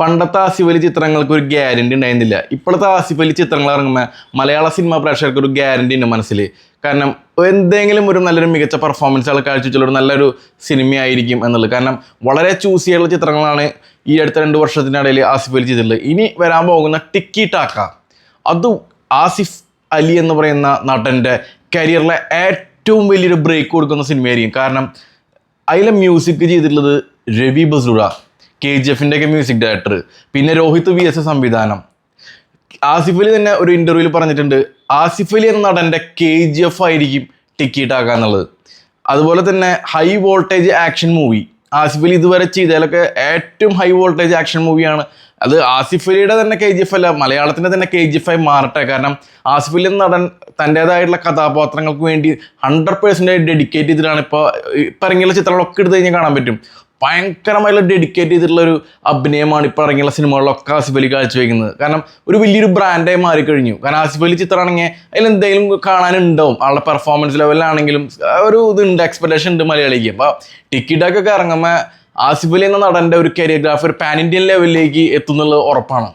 പണ്ടത്തെ ആസിഫ് അലി ചിത്രങ്ങൾക്ക് ഒരു ഗ്യാരണ്ടി ഉണ്ടായിരുന്നില്ല. ഇപ്പോഴത്തെ ആസിഫ് അലി ചിത്രങ്ങൾ ഇറങ്ങുമ്പോൾ മലയാള സിനിമ പ്രേക്ഷകർക്ക് ഒരു ഗ്യാരണ്ടി ഉണ്ട് മനസ്സിൽ. കാരണം എന്തെങ്കിലും ഒരു നല്ലൊരു മികച്ച പെർഫോമൻസ് ആൾ കാഴ്ചവെച്ചുള്ള ഒരു നല്ലൊരു സിനിമയായിരിക്കും എന്നുള്ളത്. കാരണം വളരെ ചൂസ് ചിത്രങ്ങളാണ് ഈ അടുത്ത രണ്ട് വർഷത്തിനിടയിൽ ആസിഫ് അലി ചെയ്തിട്ടുള്ളത്. ഇനി വരാൻ പോകുന്ന ടിക്കി ടാക്ക. അത് ആസിഫ് അലി എന്ന് പറയുന്ന നടന്റെ കരിയറിലെ ഏറ്റവും വലിയൊരു ബ്രേക്ക് കൊടുക്കുന്ന സിനിമയായിരിക്കും കാരണം അതിലെ മ്യൂസിക് ചെയ്തിട്ടുള്ളത് രവി ബസൂറ. കെ ജി എഫിന്റെ ഒക്കെ മ്യൂസിക് ഡയറക്ടർ പിന്നെ രോഹിത് വി എസ് സംവിധാനം. ആസിഫ് അലി തന്നെ ഒരു ഇന്റർവ്യൂവിൽ പറഞ്ഞിട്ടുണ്ട് ആസിഫ് അലി എന്ന നടന്റെ കെ ജി എഫ് ആയിരിക്കും ടിക്കറ്റ് ആക്കുക എന്നുള്ളത്. അതുപോലെ തന്നെ high voltage action movie Asif Ali ഇതുവരെ ചെയ്തതിലൊക്കെ ഏറ്റവും ഹൈ വോൾട്ടേജ് ആക്ഷൻ മൂവിയാണ് അത് ആസിഫ് അലിയുടെ തന്നെ കെ ജി എഫ് അല്ല മലയാളത്തിന്റെ തന്നെ കെ ജി എഫ് ആയി മാറട്ടെ. കാരണം ആസിഫ് അലി നടൻ തന്റേതായിട്ടുള്ള കഥാപാത്രങ്ങൾക്ക് വേണ്ടി ഹൺഡ്രഡ് പേഴ്സന്റേജ് ഡെഡിക്കേറ്റ് ചെയ്തിട്ടാണ് ഇപ്പോൾ ഇപ്പം ഇറങ്ങിയുള്ള ചിത്രങ്ങളൊക്കെ എടുത്തു കഴിഞ്ഞാൽ കാണാൻ പറ്റും. ഭയങ്കരമായുള്ള ഡെഡിക്കേറ്റ് ചെയ്തിട്ടുള്ള ഒരു അഭിനയമാണ് ഇപ്പോൾ ഇറങ്ങിയുള്ള സിനിമകളിലൊക്കെ ആസിഫ് അലി കാഴ്ചവെക്കുന്നത്. കാരണം ഒരു വലിയൊരു ബ്രാൻഡായി മാറിക്കഴിഞ്ഞു. കാരണം ആസിഫ് അലി ചിത്രമാണെങ്കിൽ അതിൽ എന്തെങ്കിലും കാണാനുണ്ടാവും. ആളുടെ പെർഫോമൻസ് ലെവലിലാണെങ്കിലും ഒരു ഇതുണ്ട് എക്സ്പെക്ടേഷൻ ഉണ്ട് മലയാളിക്ക്. അപ്പോൾ ടിക്കറ്റൊക്കെ ഇറങ്ങുമ്പോൾ ആസിഫ് അലി എന്ന നടന്റെ ഒരു കരിയോഗ്രാഫർ പാൻ ഇന്ത്യൻ ലെവലിലേക്ക് എത്തുന്നുള്ളത് ഉറപ്പാണ്.